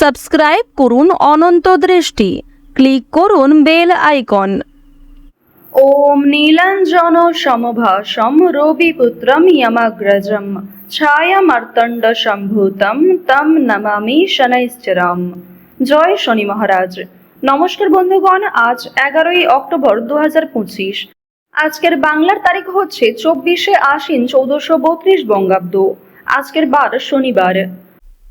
Subscribe করুন অনন্ত দৃষ্টি। Click করুন বেল আইকন। ওম নীলাঞ্জন সমভাসম রবিপুত্রম ইয়মাগ্রজম। ছায়ামার্তণ্ড সম্ভূতম তম নমামি শনৈশ্চরম। জয় শনি মহারাজ। নমস্কার বন্ধুগণ, আজ এগারোই অক্টোবর দু হাজার পঁচিশ। আজকের বাংলার তারিখ হচ্ছে চব্বিশে আশ্বিন চৌদ্দশো বত্রিশ বঙ্গাব্দ। আজকের বার শনিবার।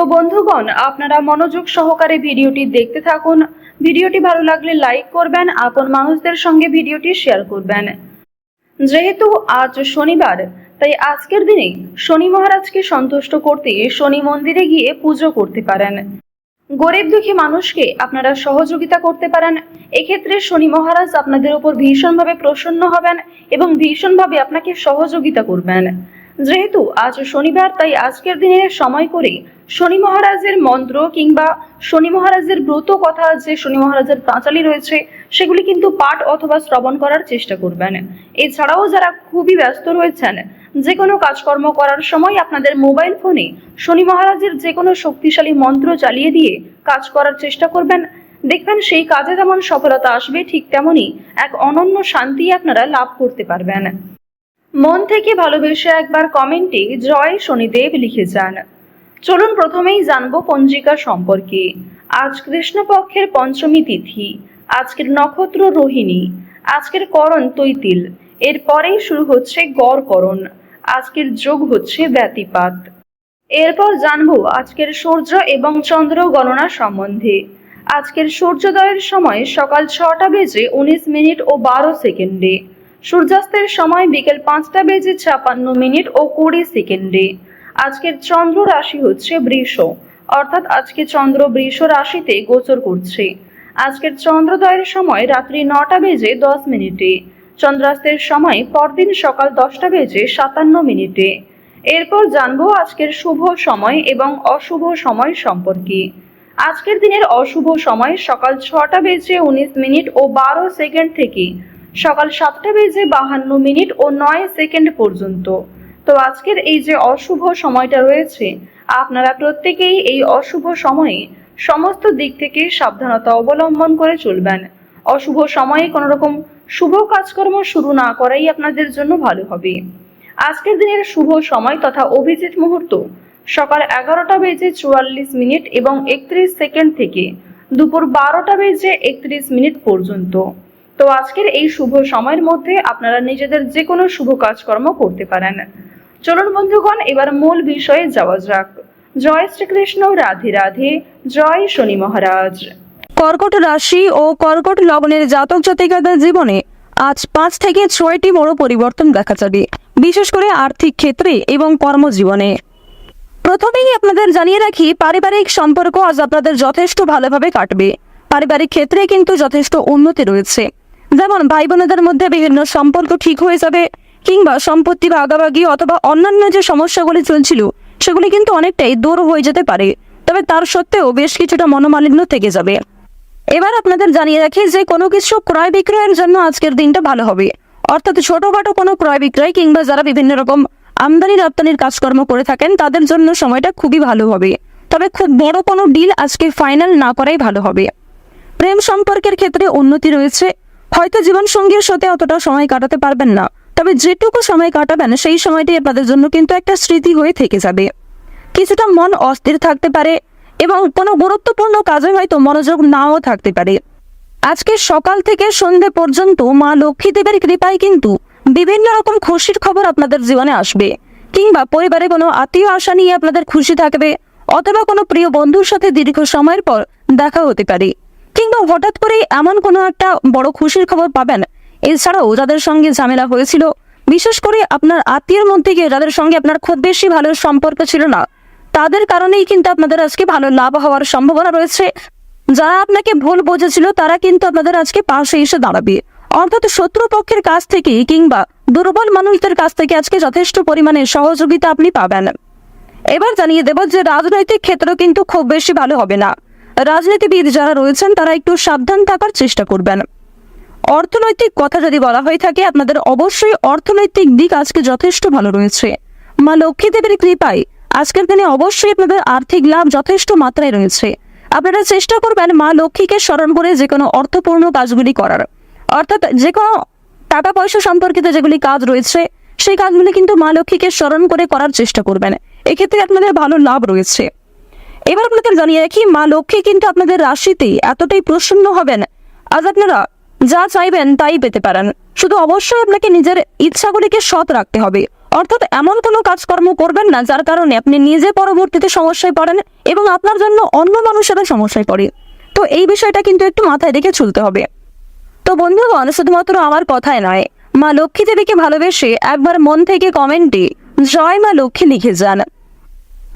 তো বন্ধুগণ, আপনারা মনোযোগ সহকারে ভিডিওটি দেখতে থাকুন। ভিডিওটি ভালো লাগলে লাইক করবেন, আপন মানুষদের সঙ্গে ভিডিওটি শেয়ার করবেন। যেহেতু আজ শনিবার, তাই আজকের দিনে শনি মহারাজকে সন্তুষ্ট করতে শনি মন্দিরে গিয়ে পুজো করতে পারেন। গরিব দুঃখী মানুষকে আপনারা সহযোগিতা করতে পারেন। এক্ষেত্রে শনি মহারাজ আপনাদের উপর ভীষণভাবে প্রসন্ন হবেন এবং ভীষণভাবে আপনাকে সহযোগিতা করবেন। যেহেতু আজ শনিবার, তাই আজকের দিনে সময় করে শনি মহারাজের মন্ত্র কিংবা শনি মহারাজের ব্রত কথা যে শনি মহারাজের পাঁচালি রয়েছে, সেগুলি কিন্তু পাঠ অথবা শ্রবণ করার চেষ্টা করবেন। এছাড়াও যারা খুবই ব্যস্ত রয়েছেন যে কোনো কাজকর্ম করার সময় আপনাদের মোবাইল ফোনে শনি মহারাজের যে কোনো শক্তিশালী মন্ত্র চালিয়ে দিয়ে কাজ করার চেষ্টা করবেন। দেখবেন সেই কাজে যেমন সফলতা আসবে, ঠিক তেমনই এক অনন্য শান্তি আপনারা লাভ করতে পারবেন। মন থেকে ভালোবেসে একবার কমেন্টে জয় শনিদেব লিখে যান। চলুন প্রথমেই জানব পঞ্জিকা সম্পর্কে। আজ কৃষ্ণপক্ষের পঞ্চমী তিথি, আজকের নক্ষত্র রোহিণী, আজকের করণ তৈতিল, এরপরেই শুরু হচ্ছে গড়করণ আজকের যোগ হচ্ছে ব্যতিপাত। এরপর জানব আজকের সূর্য এবং চন্দ্র গণনা সম্বন্ধে। আজকের সূর্যোদয়ের সময় সকাল ছটা বেজে উনিশ মিনিট ও বারো সেকেন্ডে। সূর্যাস্তের সময় বিকেল পাঁচটা বেজে ছাপান্ন মিনিট ও কুড়ি সেকেন্ডে। আজকের চন্দ্র রাশি হচ্ছে বৃষ, অর্থাৎ আজকে চন্দ্র বৃষ রাশিতে গোচর করছে। আজকের চন্দ্রোদয়ের সময় রাত্রি নটা বেজে দশ মিনিটে, চন্দ্রাস্তের সময় পরদিন সকাল দশটা বেজে সাতান্ন মিনিটে। এরপর জানব আজকের শুভ সময় এবং অশুভ সময় সম্পর্কে। আজকের দিনের অশুভ সময় সকাল ছটা বেজে উনিশ মিনিট ও বারো সেকেন্ড থেকে সকাল সাতটা বেজে বাহান্ন মিনিট ও নয় সেকেন্ড পর্যন্ত। তো আজকের এই যে অশুভ সময়টা রয়েছে, আপনারা প্রত্যেকেই এই অশুভ সময়ে সমস্ত দিক থেকে সাবধানতা অবলম্বন করে চলবেন। অশুভ সময়ে কোনো রকম শুভ কাজকর্ম শুরু না করাই আপনাদের জন্য ভালো হবে। আজকের দিনের শুভ সময় তথা অভিজিৎ মুহূর্ত সকাল এগারোটা বেজে চুয়াল্লিশ মিনিট এবং একত্রিশ সেকেন্ড থেকে দুপুর বারোটা বেজে একত্রিশ মিনিট পর্যন্ত। তো আজকের এই শুভ সময়ের মধ্যে আপনারা নিজেদের যে কোনো শুভ কাজকর্ম করতে পারেন। চলুন বন্ধুগণ, এবার মূল বিষয়ে যাওয়া যাক। জয় শ্রীকৃষ্ণ, রাধে রাধে, জয় শনি মহারাজ। কর্কট রাশি ও কর্কট লগ্নের জাতক জাতিকাদের জীবনে আজ পাঁচ থেকে ছয়টি বড় পরিবর্তন দেখা যাবে, বিশেষ করে আর্থিক ক্ষেত্রে এবং কর্মজীবনে। প্রথমেই আপনাদের জানিয়ে রাখি, পারিবারিক সম্পর্ক আজ আপনাদের যথেষ্ট ভালোভাবে কাটবে। পারিবারিক ক্ষেত্রে কিন্তু যথেষ্ট উন্নতি রয়েছে। যেমন ভাই বোনেদের মধ্যে বিভিন্ন সম্পর্ক ঠিক হয়ে যাবে কিংবা সম্পত্তি ভাগাভাগি অথবা অন্যান্য যে সমস্যাগুলি চলছিল, সেগুলি কিন্তু অনেকটাই দূর হয়ে যেতে পারে। তবে তার সত্ত্বেও বেশ কিছুটা মনোমালিন্য থেকে যাবে। এবার আপনাদের জানিয়ে রাখি যে কোনো কিছু ক্রয় বিক্রয়ের জন্য আজকের দিনটা ভালো হবে। অর্থাৎ ছোটখাটো কোনো ক্রয় বিক্রয় কিংবা যারা বিভিন্ন রকম আমদানি রপ্তানির কাজকর্ম করে থাকেন, তাদের জন্য সময়টা খুবই ভালো হবে। তবে খুব বড় কোনো ডিল আজকে ফাইনাল না করাই ভালো হবে। প্রেম সম্পর্কের ক্ষেত্রে উন্নতি রয়েছে। হয়তো জীবনসঙ্গীর সাথে অতটা সময় কাটাতে পারবেন না। তবে যেটুকু সময় কাটাবেন, সেই সময়টি আপনাদের জন্য কিন্তু একটা স্মৃতি হয়ে থেকে যাবে। কিছুটা মন অস্থির থাকতে পারে এবং কোনো গুরুত্বপূর্ণ কাজে হয়তো মনোযোগ নাও থাকতে পারে। আজকে সকাল থেকে সন্ধে পর্যন্ত মা লক্ষ্মী দেবের কৃপায় কিন্তু বিভিন্ন রকম খুশির খবর আপনাদের জীবনে আসবে কিংবা পরিবারে কোনো আত্মীয় আশা নিয়ে আপনাদের খুশি থাকবে অথবা কোনো প্রিয় বন্ধুর সাথে দীর্ঘ সময়ের পর দেখা হতে পারে। কিংবা হঠাৎ করেই এমন কোনো একটা বড় খুশির খবর পাবেন। এছাড়াও যাদের সঙ্গে ঝামেলা হয়েছিল, বিশেষ করে আপনার আত্মীয়ের মধ্যে গিয়ে যাদের সঙ্গে আপনার খুব বেশি ভালো সম্পর্ক ছিল না, তাদের কারণেই কিন্তু আপনাদের আজকে ভালো লাভ হওয়ার সম্ভাবনা রয়েছে। যারা আপনাকে ভুল বোঝেছিল, তারা কিন্তু আপনাদের আজকে পাশে এসে দাঁড়াবে। অর্থাৎ শত্রু পক্ষের কাছ থেকে কিংবা দুর্বল মানুষদের কাছ থেকে আজকে যথেষ্ট পরিমাণে সহযোগিতা আপনি পাবেন। এবার জানিয়ে দেব যে রাজনৈতিক ক্ষেত্র কিন্তু খুব বেশি ভালো হবে না। রাজনীতিবিদ যারা রয়েছেন, তারা একটু সাবধান থাকার চেষ্টা করবেন। অর্থনৈতিক কথা যদি বলা হয়ে থাকে, আপনাদের অবশ্যই অর্থনৈতিক দিক আজকে যথেষ্ট ভালো রয়েছে। মা লক্ষ্মী দেবীর কৃপায় আজকের দিনে অবশ্যই আপনাদের আর্থিক লাভ যথেষ্ট মাত্রায় রয়েছে। আপনারা চেষ্টা করবেন মা লক্ষ্মীকে স্মরণ করে যে কোনো অর্থপূর্ণ কাজগুলি করার। অর্থাৎ যে কোনো টাকা পয়সা সম্পর্কিত যেগুলি কাজ রয়েছে, সেই কাজগুলি কিন্তু মা লক্ষ্মীকে স্মরণ করে করার চেষ্টা করবেন। এক্ষেত্রে আপনাদের ভালো লাভ রয়েছে। এবার আপনাদের জানিয়ে রাখি, মা লক্ষ্মী কিন্তু আপনাদের রাশিতে এতটাই প্রসন্ন হবেন আজ আপনারা যা চাইবেন তাই পেতে পারেন। শুধু অবশ্যই আপনাকে নিজের ইচ্ছাগুলিকে সৎ রাখতে হবে। অর্থাৎ এমন কোনো কাজকর্ম করবেন না যার কারণে আপনি নিজে পরবর্তীতে সমস্যায় পড়েন এবং আপনার জন্য অন্য মানুষেরা সমস্যায় পড়ে। তো এই বিষয়টা কিন্তু একটু মাথায় রেখে চলতে হবে। তো বন্ধুগণ, শুধুমাত্র আমার কথায় নয়, মা লক্ষ্মী দেবীকে ভালোবেসে একবার মন থেকে কমেন্টে জয় মা লক্ষ্মী লিখে যান।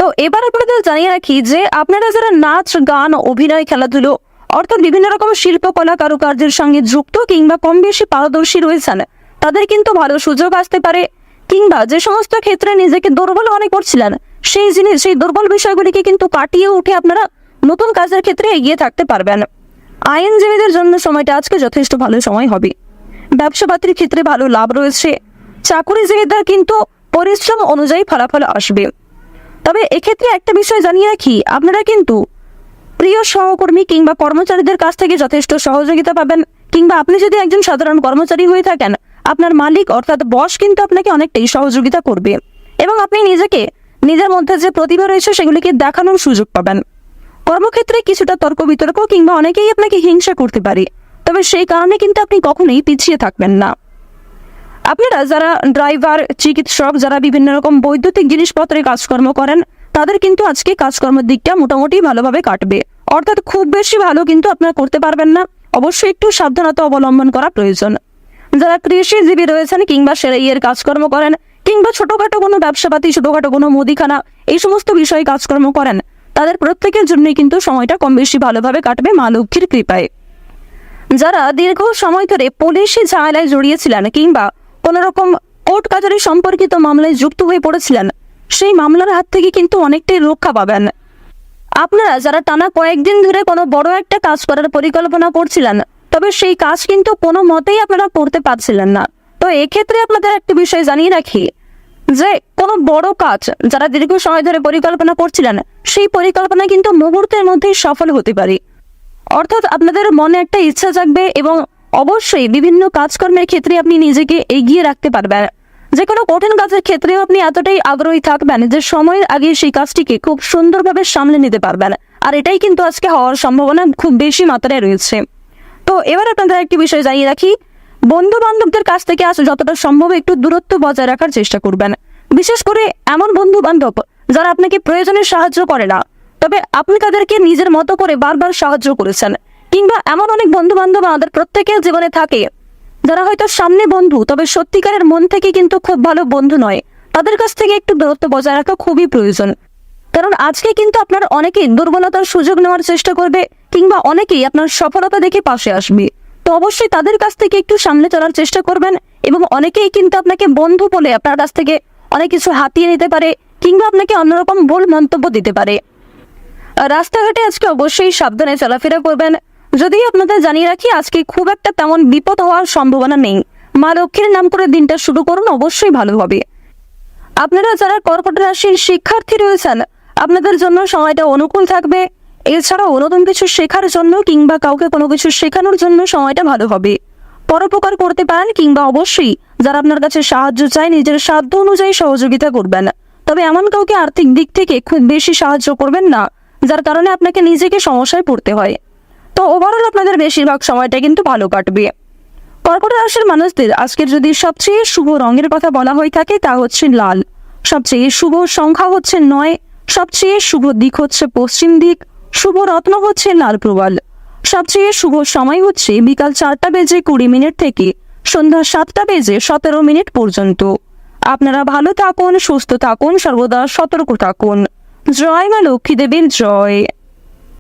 তো এবার আপনাদের জানিয়ে রাখি যে আপনারা যারা নাচ, গান, অভিনয়, খেলাধুলো, অর্থাৎ বিভিন্ন রকম শিল্পকলা কারুকার্যের সঙ্গে যুক্ত কিংবা কম বেশি পারদর্শী রয়েছেন, তাদের কিন্তু ভালো সুযোগ আসতে পারে। কিংবা যে সমস্ত ক্ষেত্রে নিজেকে দুর্বল মনে করছিলেন, সেই জিনিস, সেই দুর্বল বিষয়গুলিকে কিন্তু কাটিয়ে উঠে আপনারা নতুন কাজের ক্ষেত্রে এগিয়ে থাকতে পারবেন। আইনজীবীদের জন্য সময়টা আজকে যথেষ্ট ভালো সময় হবে। ব্যবসাপাতির ক্ষেত্রে ভালো লাভ রয়েছে। চাকুরিজীবীদের কিন্তু পরিশ্রম অনুযায়ী ফলাফল আসবে। তবে এক্ষেত্রে একটা বিষয় জানিয়ে রাখি, আপনারা কিন্তু প্রিয় সহকর্মী কিংবা কর্মচারীদের কাছ থেকে যথেষ্ট সহযোগিতা পাবেন। কিংবা আপনি যদি একজন সাধারণ কর্মচারী হয়ে থাকেন, আপনার মালিক অর্থাৎ বস কিন্তু আপনাকে অনেকটাই সহযোগিতা করবে এবং আপনি নিজেকে, নিজের মধ্যে যে প্রতিভা রয়েছে সেগুলিকে দেখানোর সুযোগ পাবেন। কর্মক্ষেত্রে কিছুটা তর্ক বিতর্ক কিংবা অনেকেই আপনাকে হিংসা করতে পারে, তবে সেই কারণে কিন্তু আপনি কখনোই পিছিয়ে থাকবেন না। আপনারা যারা ড্রাইভার, চিকিৎসক, যারা বিভিন্ন রকম বৈদ্যুতিক জিনিসপত্রে কাজকর্ম করেন, তাদের কিন্তু আজকে কাজকর্মের দিকটা মোটামুটি ভালোভাবে কাটবে। অর্থাৎ খুব বেশি ভালো কিন্তু আপনারা করতে পারবেন না। অবশ্যই একটু সাবধানতা অবলম্বন করা প্রয়োজন। যারা কৃষিজীবী রয়েছেন কিংবা সেরাইয়ের কাজকর্ম করেন, কিংবা ছোটখাটো কোনো ব্যবসাপাতি, ছোটখাটো কোনো মুদিখানা, এই সমস্ত বিষয়ে কাজকর্ম করেন, তাদের প্রত্যেকের জন্যই কিন্তু সময়টা কম বেশি ভালোভাবে কাটবে মা লক্ষ্মীর কৃপায়। যারা দীর্ঘ সময় ধরে পুলিশি ঝামেলায় জড়িয়েছিলেন কিংবা কোনো রকম কোর্ট কাচারি সম্পর্কিত মামলায় যুক্ত হয়ে পড়েছিলেন। সেই মামলার হাত থেকে কিন্তু অনেকটাই রক্ষা পাবেন। আপনারা যারা টানা কয়েকদিন ধরে কোনো বড় একটা কাজ করার পরিকল্পনা করছিলেন, তবে সেই কাজ কিন্তু কোনো মতেই আপনারা করতে পারছিলেন না। তো এক্ষেত্রে আপনাদের একটা বিষয় জানিয়ে রাখি, যে কোনো বড় কাজ যারা দীর্ঘ সময় ধরে পরিকল্পনা করছিলেন, সেই পরিকল্পনা কিন্তু মুহূর্তের মধ্যেই সফল হতে পারে। অর্থাৎ আপনাদের মনে একটা ইচ্ছা জাগবে এবং অবশ্যই বিভিন্ন কাজকর্মের ক্ষেত্রে আপনি নিজেকে এগিয়ে রাখতে পারবেন। যে কোনো কঠিন কাজের ক্ষেত্রেও আপনি এতটাই আগ্রহী থাকবেন যে সময়ের আগে সেই কাজটিকে খুব সুন্দরভাবে সামলে নিতে পারবেন। আর এটাই কিন্তু আজকে হওয়ার সম্ভাবনা খুব বেশি মাত্রায় রয়েছে। তো এবার আপনাদের একটি বিষয় জানিয়ে রাখি। বন্ধু বান্ধবদের কাছ থেকে আজ যতটা সম্ভব একটু দূরত্ব বজায় রাখার চেষ্টা করবেন। বিশেষ করে এমন বন্ধু বান্ধব যারা আপনাকে প্রয়োজনে সাহায্য করে না, তবে আপনি তাদেরকে নিজের মতো করে বারবার সাহায্য করেছেন। কিংবা এমন অনেক বন্ধু বান্ধব আমাদের প্রত্যেকের জীবনে থাকে, যারা হয়তো সামনে বন্ধু, তবে সত্যিকারের মন থেকে কিন্তু খুব ভালো বন্ধু নয়। তাদের কাছ থেকে একটু দূরত্ব বজায় রাখা খুবই প্রয়োজন। কারণ আজকে কিন্তু আপনার অনেকেই দুর্বলতার সুযোগ নেওয়ার চেষ্টা করবে, কিংবা অনেকেই আপনার সফলতা দেখে পাশে আসবে। তো অবশ্যই তাদের কাছ থেকে একটু সামনে চলার চেষ্টা করবেন, এবং অনেকেই কিন্তু আপনাকে বন্ধু বলে আপনার কাছ থেকে অনেক কিছু হাতিয়ে নিতে পারে, কিংবা আপনাকে অন্যরকম ভুল মন্তব্য দিতে পারে। রাস্তাঘাটে আজকে অবশ্যই সাবধানে চলাফেরা করবেন যদি আপনাদের জানিয়ে রাখি, আজকে খুব একটা তেমন বিপদ হওয়ার সম্ভাবনা নেই। মা লক্ষ্মীর নাম করে দিনটা শুরু করুন, অবশ্যই ভালো হবে। আপনারা যারা কর্কট রাশির শিক্ষার্থী রয়েছেন, আপনাদের জন্য সময়টা অনুকূল থাকবে। এছাড়াও নতুন কিছু শেখার জন্য কিংবা কাউকে কোনো কিছু শেখানোর জন্য সময়টা ভালো হবে। পরোপকার করতে পারেন কিংবা অবশ্যই যারা আপনার কাছে সাহায্য চায়, নিজের সাধ্য অনুযায়ী সহযোগিতা করবেন। তবে এমন কাউকে আর্থিক দিক থেকে খুব বেশি সাহায্য করবেন না, যার কারণে আপনাকে নিজেকে সমস্যায় পড়তে হয়। তো ওভারঅল আপনাদের বেশিরভাগ সময়টা কিন্তু ভালো কাটবে। কর্কট রাশির মানুষদের আজকের যদি সবচেয়ে শুভ রঙের কথা বলা হয়ে থাকে, তা হচ্ছে লাল। সবচেয়ে শুভ সংখ্যা হচ্ছে নয়, সবচেয়ে শুভ দিক হচ্ছে পশ্চিম দিক, শুভ রত্ন হচ্ছে লাল প্রবাল। সবচেয়ে শুভ সময় হচ্ছে বিকাল চারটা বেজে কুড়ি মিনিট থেকে সন্ধ্যা সাতটা বেজে সতেরো মিনিট পর্যন্ত। আপনারা ভালো থাকুন, সুস্থ থাকুন, সর্বদা সতর্ক থাকুন। জয় মা লক্ষ্মী দেবীর জয়।